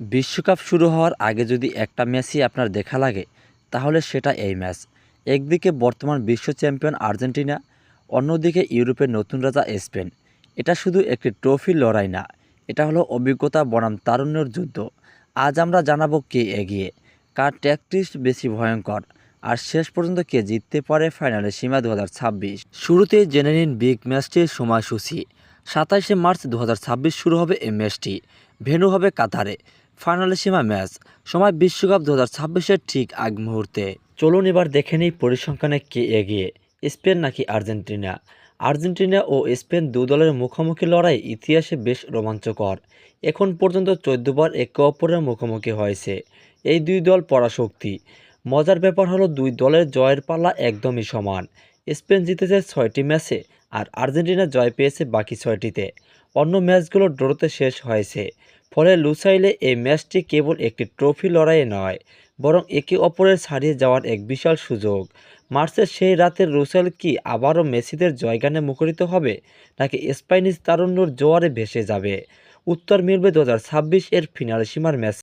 বিশ্বকাপ শুরু হওয়ার আগে যদি একটা ম্যাচই আপনার দেখা লাগে, তাহলে সেটা এই ম্যাচ। একদিকে বর্তমান বিশ্ব চ্যাম্পিয়ন আর্জেন্টিনা, অন্যদিকে ইউরোপের নতুন রাজা স্পেন। এটা শুধু একটি ট্রফির লড়াই না, এটা হলো অভিজ্ঞতা বনাম তারুণ্যের যুদ্ধ। আজ আমরা জানাব কে এগিয়ে, কার ট্যাকটিক্স বেশি ভয়ঙ্কর, আর শেষ পর্যন্ত কে জিততে পারে ফাইনালে সীমা দু হাজার ছাব্বিশ। শুরুতেই জেনে নিন বিগ ম্যাচটির সময়সূচি। সাতাইশে মার্চ দু হাজার ছাব্বিশ শুরু হবে এই ম্যাচটি। ভেন্যু হবে কাতারে। ফাইনালে সীমা ম্যাচ, সময় বিশ্বকাপ দু হাজার ছাব্বিশের ঠিক আগ মুহূর্তে। চলুন এবার দেখে নিই পরিসংখ্যানে কে এগিয়ে, স্পেন নাকি আর্জেন্টিনা? আর্জেন্টিনা ও স্পেন দু দলের মুখোমুখি লড়াই ইতিহাসে বেশ রোমাঞ্চকর। এখন পর্যন্ত চোদ্দবার একে অপরের মুখোমুখি হয়েছে। এই দুই দল পরাশক্তি। মজার ব্যাপার হলো দুই দলের জয়ের পাল্লা একদমই সমান। স্পেন জিতেছে ছয়টি ম্যাচে আর আর্জেন্টিনা জয় পেয়েছে বাকি ছয়টিতে। অন্য ম্যাচগুলো ড্রতে শেষ হয়েছে। ফলে লুসাইলে এই ম্যাচটি কেবল একটি ট্রফি লড়াইয়ে নয়, বরং একে অপরের ছাড়িয়ে যাওয়ার এক বিশাল সুযোগ। মার্চের সেই রাতের রুসেল কি আবারও মেসিদের জয়গানে মুখরিত হবে, নাকি স্প্যানিশ তারুণ্যর জোয়ারে ভেসে যাবে? উত্তর মিলবে দু হাজার ছাব্বিশ এর ফিনাল সীমার ম্যাচ।